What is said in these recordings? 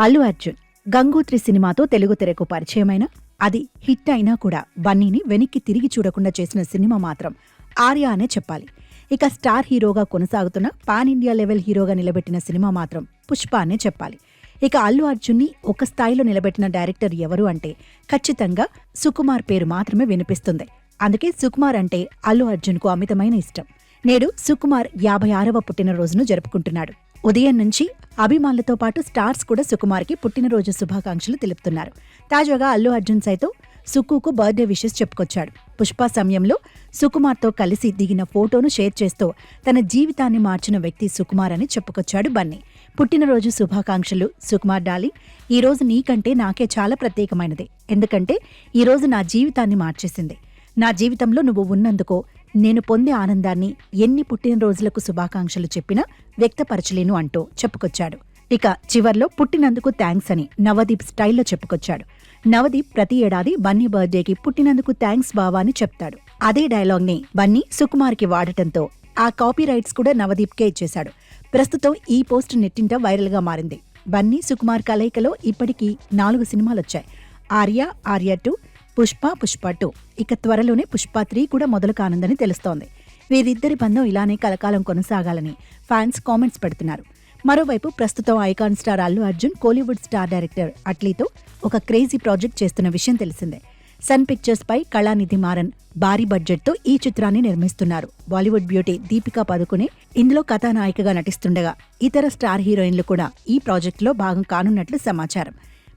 అల్లు అర్జున్ గంగోత్రి సినిమాతో తెలుగు తెరకు పరిచయమైన అది హిట్ అయినా కూడా బన్నీని వెనక్కి తిరిగి చూడకుండా చేసిన సినిమా మాత్రం ఆర్య అనే చెప్పాలి. ఇక స్టార్ హీరోగా కొనసాగుతున్న పాన్ ఇండియా లెవెల్ హీరోగా నిలబెట్టిన సినిమా మాత్రం పుష్ప అనే చెప్పాలి. ఇక అల్లు అర్జున్ని ఒక స్థాయిలో నిలబెట్టిన డైరెక్టర్ ఎవరు అంటే ఖచ్చితంగా సుకుమార్ పేరు మాత్రమే వినిపిస్తుంది. అందుకే సుకుమార్ అంటే అల్లు అర్జున్కు అమితమైన ఇష్టం. నేడు సుకుమార్ యాభై ఆరవ పుట్టినరోజును జరుపుకుంటున్నాడు. ఉదయం నుంచి అభిమానులతో పాటు స్టార్స్ కూడా సుకుమార్కి పుట్టినరోజు శుభాకాంక్షలు తెలుపుతున్నారు. తాజాగా అల్లు అర్జున్ సైతం సుక్కుకు బర్త్డే విషెస్ చెప్పుకొచ్చాడు. పుష్ప సమయంలో సుకుమార్తో కలిసి దిగిన ఫోటోను షేర్ చేస్తూ తన జీవితాన్ని మార్చిన వ్యక్తి సుకుమార్ అని చెప్పుకొచ్చాడు బన్నీ. పుట్టినరోజు శుభాకాంక్షలు. సుకుమార్ డాలి ఈ రోజు నీకంటే నాకే చాలా ప్రత్యేకమైనది. ఎందుకంటే ఈ రోజు నా జీవితాన్ని మార్చేసింది. నా జీవితంలో నువ్వు ఉన్నందుకో నేను పొందే ఆనందాన్ని ఎన్ని పుట్టినరోజులకు శుభాకాంక్షలు చెప్పినా వ్యక్తపరచలేను అంటూ చెప్పుకొచ్చాడు. ఇక చివర్లో పుట్టినందుకు థ్యాంక్స్ అని నవదీప్ స్టైల్లో చెప్పుకొచ్చాడు. నవదీప్ ప్రతి ఏడాది బన్నీ బర్త్డేకి పుట్టినందుకు థ్యాంక్స్ బావా అని చెప్తాడు. అదే డైలాగ్ని బన్నీ సుకుమార్కి వాడటంతో ఆ కాపీ రైట్స్ కూడా నవదీప్కే ఇచ్చేశాడు. ప్రస్తుతం ఈ పోస్ట్ నెట్టింట వైరల్గా మారింది. బన్నీ సుకుమార్ కలయికలో ఇప్పటికీ నాలుగు సినిమాలొచ్చాయి. Arya Arya two Pushpa Pushpa two. ఇక త్వరలోనే పుష్ప త్రీ కూడా మొదలు కానుందని తెలుస్తోంది. వీరిద్దరి బంధం ఇలానే కలకాలం కొనసాగాలని ఫ్యాన్స్ కామెంట్స్ పెడుతున్నారు. మరోవైపు ప్రస్తుతం icon star Allu Arjun Kollywood star director అట్లీతో ఒక క్రేజీ ప్రాజెక్ట్ చేస్తున్న విషయం తెలిసిందే. సన్ పిక్చర్స్ పై కళానిధి మారన్ భారీ బడ్జెట్తో ఈ చిత్రాన్ని నిర్మిస్తున్నారు. బాలీవుడ్ బ్యూటీ దీపికా పదుకునే ఇందులో కథానాయికగా నటిస్తుండగా ఇతర స్టార్ హీరోయిన్లు కూడా ఈ ప్రాజెక్టులో భాగం కానున్నట్లు సమాచారం.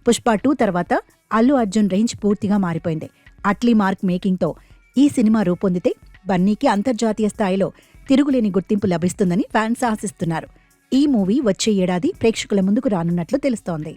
పుష్ప టూ తర్వాత అల్లు అర్జున్ రేంజ్ పూర్తిగా మారిపోయింది. అట్లీ మార్క్ మేకింగ్తో ఈ సినిమా రూపొందితే బన్నీకి అంతర్జాతీయ స్థాయిలో తిరుగులేని గుర్తింపు లభిస్తుందని ఫ్యాన్స్ ఆశిస్తున్నారు. ఈ మూవీ వచ్చే ఏడాది ప్రేక్షకుల ముందుకు రానున్నట్లు తెలుస్తోంది.